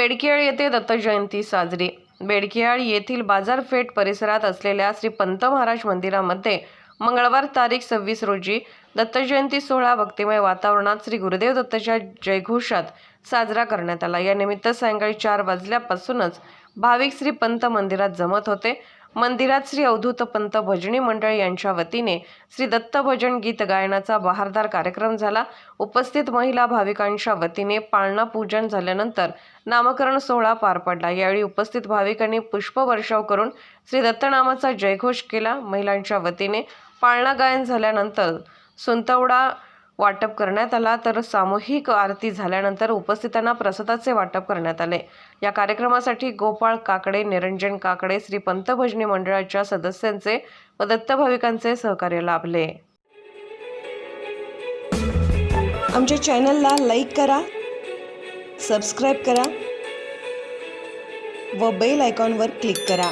बेडकियाळ येथे दत्त जयंती साजरी. बेडकियाळ येथील बाजारपेठ परिसरात असलेल्या श्री पंत महाराज मंदिरामध्ये मंगळवार तारीख सव्वीस रोजी दत्त जयंती सोहळा भक्तिमय वातावरणात श्री गुरुदेव दत्तच्या जयघोषात साजरा करण्यात आला. या निमित्त सायंकाळी चार वाजल्यापासूनच भाविक श्री पंत मंदिरात जमत होते. मंदिरात श्री अवधूत पंत भजनी मंडळ यांच्या वतीने श्री दत्त भजन गीत गायनाचा बहारदार कार्यक्रम झाला. उपस्थित महिला भाविकांच्या वतीने पाळणा पूजन झाल्यानंतर नामकरण सोहळा पार पडला. यावेळी उपस्थित भाविकांनी पुष्पवर्षाव करून श्री दत्तनामाचा जयघोष केला. महिलांच्या वतीने पाळणा गायन झाल्यानंतर सुंतवडा वाटप करण्यात आला तर सामूहिक आरती झाल्यानंतर उपस्थितांना प्रसादाचे वाटप करण्यात आले. या कार्यक्रमासाठी गोपाळ काकडे निरंजन काकडे श्री पंतभजनी मंडळाच्या सदस्यांचे व दत्तभाविकांचे सहकार्य लाभले. आमच्या चॅनलला लाईक करा सबस्क्राईब करा व बेल आयकॉनवर क्लिक करा.